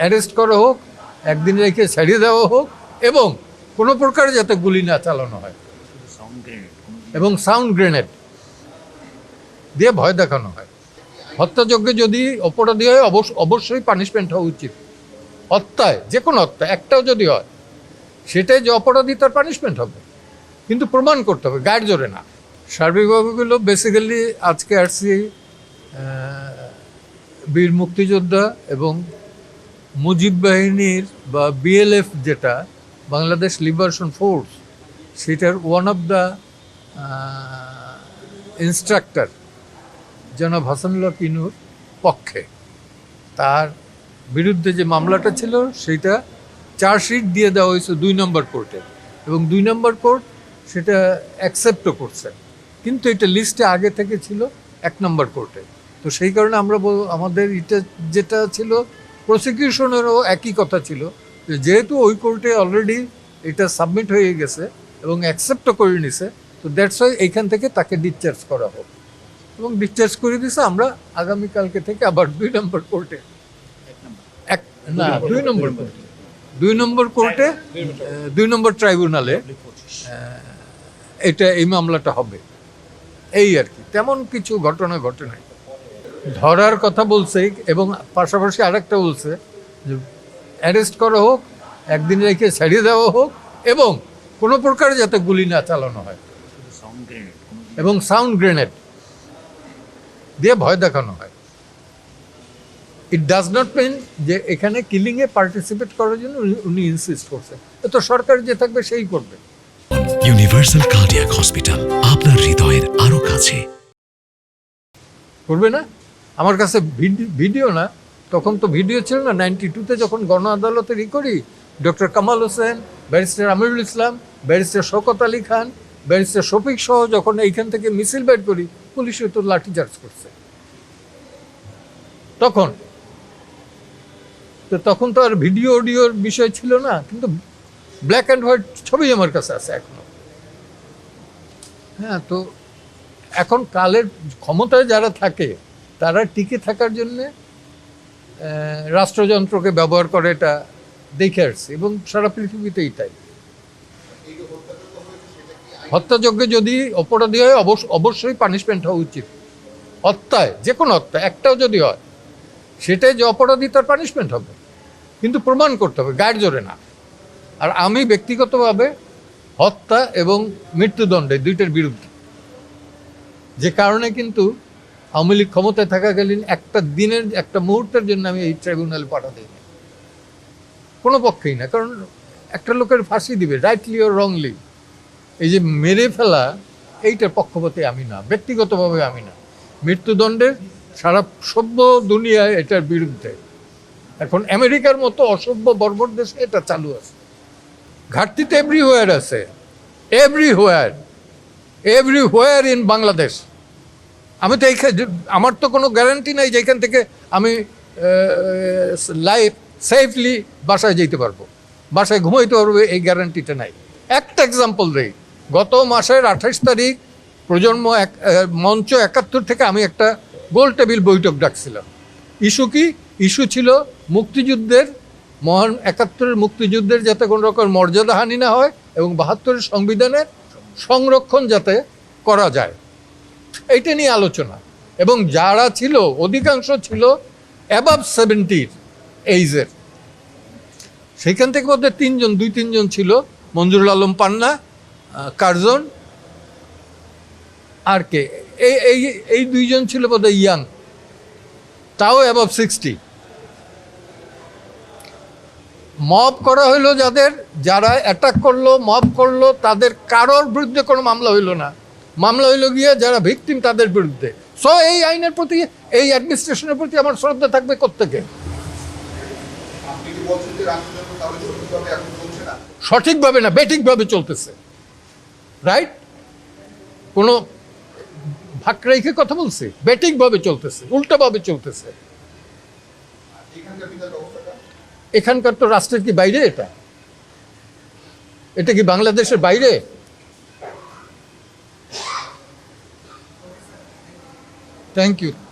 Arrest করা হোক, একদিন রেখে ছাড়িয়ে দেওয়া হোক, এবং কোনো প্রকার যাতে গুলি না চালানো হয়। এবং সাউন্ড গ্রেনেড দিয়ে ভয় দেখানো হয়। হত্যাযজ্ঞে যদি অপরাধী হয় অবশ্য অবশ্যই পানিশমেন্ট হওয়া উচিত। হত্যায়, যে কোনো হত্যা একটাও যদি হয়, সেটাই যে অপরাধী, তার পানিশমেন্ট হবে। কিন্তু প্রমাণ করতে হবে, গায়ের জোরে না। সার্বিকভাবেগুলো বেসিক্যালি আজকে আসছি বীর মুক্তিযোদ্ধা এবং মুজিব বাহিনীর বা বিএলএফ যেটা, বাংলাদেশ লিবারেশন ফোর্স সেটার ওয়ান অফ দ্য ইনস্ট্রাক্টর জনাব হাসানুল্লাহ কিনুর পক্ষে। তার বিরুদ্ধে যে মামলাটা ছিল সেইটা চার্জশিট দিয়ে দেওয়া হয়েছে দুই নম্বর কোর্টে এবং দুই নম্বর কোর্ট সেটা অ্যাকসেপ্টও করছে। কিন্তু এটা লিস্টে আগে থেকে ছিল এক নম্বর কোর্টে তো সেই কারণে আমরা আমাদের এটা যেটা ছিল প্রসিকিউশনেরও একই কথা ছিল যে যেহেতু ওই কোর্টে অলরেডি এটা সাবমিট হয়ে গেছে এবং অ্যাকসেপ্টও করে নিছে তো দ্যাটস ওয়াই এইখান থেকে তাকে ডিসচার্জ করা হোক। এবং ডিসচার্জ করে দিছে আমরা আগামীকালকে থেকে আবার দুই নম্বর কোর্টে। এক না দুই নম্বর কোর্টে। দুই নম্বর কোর্টে দুই নম্বর ট্রাইব্যুনালে এটা এই মামলাটা হবে। এই আর কি তেমন কিছু ঘটনা ঘটে নাই। ধরার কথা বলছে এবং পাশাপাশি আরেকটা বলছে যে অ্যারেস্ট করা হোক একদিন রেখে ছাড়িয়ে দেওয়া হোক এবং কোনো প্রকার যাতে গুলি না চালানো হয়। এবং সাউন্ড গ্রেনেড দিয়ে ভয় দেখানো হয়। ইট ডাজ নট মিন যে এখানে কিলিংয়ে পার্টিসিপেট করার জন্য উনি- ইনসিস্ট করছে। তো সরকার যে থাকবে সেই করবে। ইউনিভার্সাল কার্ডিয়াক হসপিটাল আপনার হৃদয়ের আরও কাছে। করবে না? আমার কাছে ভিডি- ভিডিও না, তখন তো ভিডিও ছিল না, নাইনটি টুতে যখন গণ আদালতে ই করি, doctor Kamal Hossain, barrister Amirul Islam, barrister Shawkat Ali Khan, barrister Shafiq সহ যখন এইখান থেকে মিছিল বের করি পুলিশে তো লাঠিচার্জ করছে। তখন, তো তখন তো আর ভিডিও অডিওর বিষয় ছিল না, কিন্তু ব্ল্যাক অ্যান্ড হোয়াইট ছবি আমার কাছে আছে এখনও। হ্যাঁ তো এখন কালের ক্ষমতায় যারা থাকে তারা টিকে থাকার জন্যে রাষ্ট্রযন্ত্রকে ব্যবহার করে এটা দেখে আসছে এবং সারা পৃথিবীতেই তাই। হত্যাযজ্ঞে যদি অপরাধী হয় অবশ্য অবশ্যই পানিশমেন্ট হওয়া উচিত। হত্যায়, যে কোনো হত্যা একটাও যদি হয়, সেটাই যে অপরাধী, তার পানিশমেন্ট হবে। কিন্তু প্রমাণ করতে হবে, গায়ের জোরে না। আর আমি ব্যক্তিগতভাবে হত্যা এবং মৃত্যুদণ্ডে দুইটার বিরুদ্ধে। যে কারণে কিন্তু আওয়ামী লীগ ক্ষমতায় থাকাকালীন একটা দিনের, একটা মুহূর্তের জন্য আমি এই ট্রাইব্যুনালে পাঠাতে কোনো পক্ষেই না, কারণ একটা লোকের ফাঁসি দিবে রাইটলি ও রংলি এই যে মেরে ফেলা, এইটার পক্ষপাতে আমি না, ব্যক্তিগতভাবে আমি না। মৃত্যুদণ্ডের সারা সভ্য দুনিয়ায় এটার বিরুদ্ধে। এখন আমেরিকার মতো অসভ্য বর্বর দেশে এটা চালু আছে। ঘাটতি তো এভরিহোয়ার আছে। এভরিহোয়ার এভরিহোয়ার ইন বাংলাদেশ আমি তো এইখানে আমার তো কোনো গ্যারান্টি নাই যেইখান থেকে আমি লাইফ সেফলি বাসায় যেতে পারব। বাসায় ঘুমাইতে পারব, এই গ্যারান্টিটা নাই। একটা এক্সাম্পল দেই। গত মাসের আঠাশ তারিখ প্রজন্ম এক মঞ্চ একাত্তর থেকে আমি একটা গোল টেবিল বৈঠক ডাকছিলাম। ইস্যু কি? ইস্যু ছিল মুক্তিযুদ্ধের, মহান একাত্তরের মুক্তিযুদ্ধের যাতে কোনো রকম মর্যাদাহানি না হয় এবং বাহাত্তরের সংবিধানের সংরক্ষণ যাতে করা যায়। এইটা নিয়ে আলোচনা। এবং যারা ছিল, অধিকাংশ ছিল অ্যাবাভ সেভেন্টির এইজের সেখান থেকে বোধহয় তিনজন, দুই, তিনজন ছিল মঞ্জুরুল আলম পান্না কার্জন, আর কে? এই এই এই দুইজন ছিল বোধহয় ইয়াং তাও অ্যাবাভ সিক্সটি মব করা হইল যাদের, যারা অ্যাটাক করল, মব করল, তাদের কারোর বিরুদ্ধে কোনো মামলা হইল না। মামলা হইল গিয়ে যারা ভিকটিম তাদের বিরুদ্ধে। সো এই আইনের প্রতি, এই অ্যাডমিনিস্ট্রেশনের প্রতি আমার শ্রদ্ধা থাকবে কোত্থেকে? আপনি কি বলছেন যে রাষ্ট্রযন্ত্র তাহলে সঠিকভাবে না, বেঠিকভাবে চলতেছে। রাইট কোনো ভাগ রেখে কথা বলছি? বেঠিকভাবে চলতেছে, উল্টাভাবে চলতেছে। এখানকার তো রাষ্ট্রের কি বাইরে এটা? এটা কি বাংলাদেশের বাইরে? Thank you.